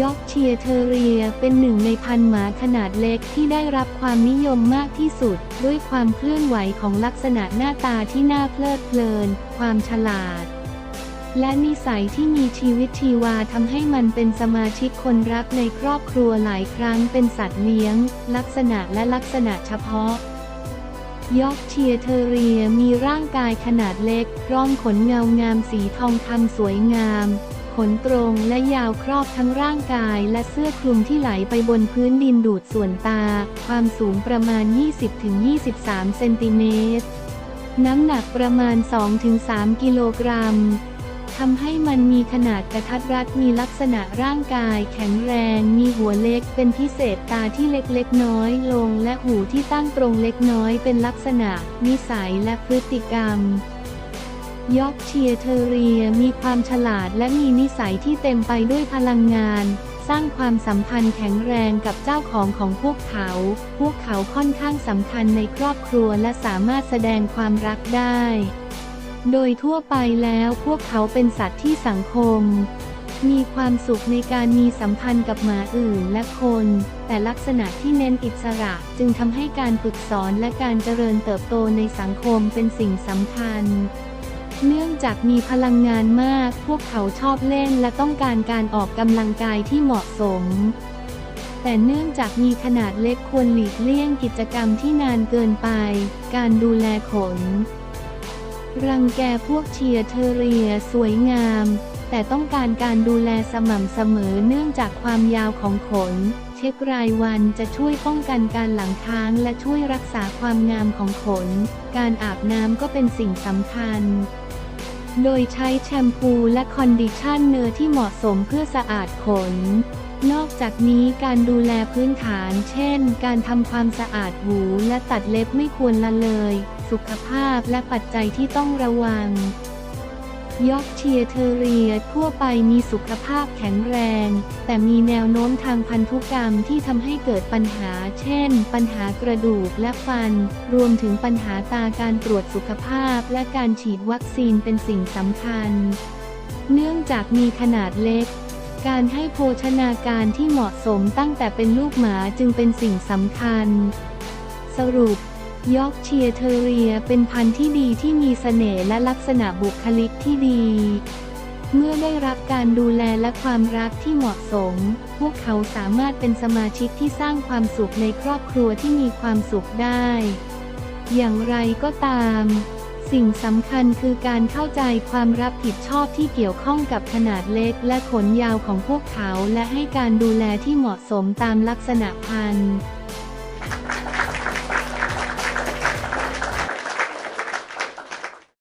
ยอกเชียเทเรียเป็นหนึ่งในพันหมาขนาดเล็กที่ได้รับความนิยมมากที่สุด ด้วยความเคลื่อนไหวของลักษณะหน้าตาที่น่าเพลิดเพลิน ความฉลาด และนิสัยที่มีชีวิตชีวาทำให้มันเป็นสมาชิกคนรักในครอบครัวหลายครั้งเป็นสัตว์เลี้ยง ลักษณะและลักษณะเฉพาะยอกเชียเทเรียมีร่างกายขนาดเล็กร้อมขนเงางามสีทองคำสวยงาม ขนตรงและยาวครอบทั้งร่างกายและเสื้อคลุมที่ไหลไปบนพื้นดินดูดส่วนตา ความสูงประมาณ 20-23 เซนติเมตร น้ำหนักประมาณ 2-3 กิโลกรัมทำให้มันมีขนาดกระทัดรัดมีลักษณะร่างกายแข็งแรง มีหัวเล็กเป็นพิเศษตาที่เล็กๆน้อยลง และหูที่ตั้งตรงเล็กน้อยเป็นลักษณะ นิสัยและพฤติกรรม ยอกเชียเทเรียมีความฉลาดและมีนิสัยที่เต็มไปด้วยพลังงาน สร้างความสัมพันธ์แข็งแรงกับเจ้าของของพวกเขา พวกเขาค่อนข้างสำคัญในครอบครัวและสามารถแสดงความรักได้ โดยทั่วไปแล้วพวกเขาเป็นสัตว์ที่สังคม มีความสุขในการมีสัมพันธ์กับหมาอื่นและคน แต่ลักษณะที่เน้นอิสระจึงทำให้การฝึกสอนและการเจริญเติบโตในสังคมเป็นสิ่งสำคัญ เนื่องจากมีพลังงานมาก พวกเขาชอบเล่นและต้องการการออกกำลังกายที่เหมาะสม แต่เนื่องจากมีขนาดเล็กควรหลีกเลี่ยงกิจกรรมที่นานเกินไป การดูแลขน รังแกพวกเชียร์เทเรียสวยงาม แต่ต้องการการดูแลสม่ำเสมอเนื่องจากความยาวของขน เช็ครายวันจะช่วยป้องกันการหลังค้างและช่วยรักษาความงามของขน การอาบน้ำก็เป็นสิ่งสำคัญ โดยใช้แชมพูและคอนดิชันเนอร์ที่เหมาะสมเพื่อสะอาดขน นอกจากนี้การดูแลพื้นฐาน เช่น การทำความสะอาดหูและตัดเล็บไม่ควรละเลย สุขภาพและปัจจัยที่ต้องระวัง ยอกเชียเทเรียทั่วไปมีสุขภาพแข็งแรง แต่มีแนวโน้มทางพันธุกรรมที่ทำให้เกิดปัญหา เช่น ปัญหากระดูกและฟัน รวมถึงปัญหาตาการตรวจสุขภาพและการฉีดวัคซีนเป็นสิ่งสำคัญ เนื่องจากมีขนาดเล็ก การให้โภชนาการที่เหมาะสมตั้งแต่เป็นลูกหมาจึงเป็นสิ่งสำคัญ สรุป ยอกเชียเทเรียเป็นพันธุ์ที่ดีที่มีเสน่ห์และลักษณะบุคลิกที่ดี เมื่อได้รับการดูแลและความรักที่เหมาะสม พวกเขาสามารถเป็นสมาชิกที่สร้างความสุขในครอบครัวที่มีความสุขได้ อย่างไรก็ตาม สิ่งสำคัญคือการเข้าใจความรับผิดชอบที่เกี่ยวข้องกับขนาดเล็กและขนยาวของพวกเขาและให้การดูแลที่เหมาะสมตามลักษณะพันธุ์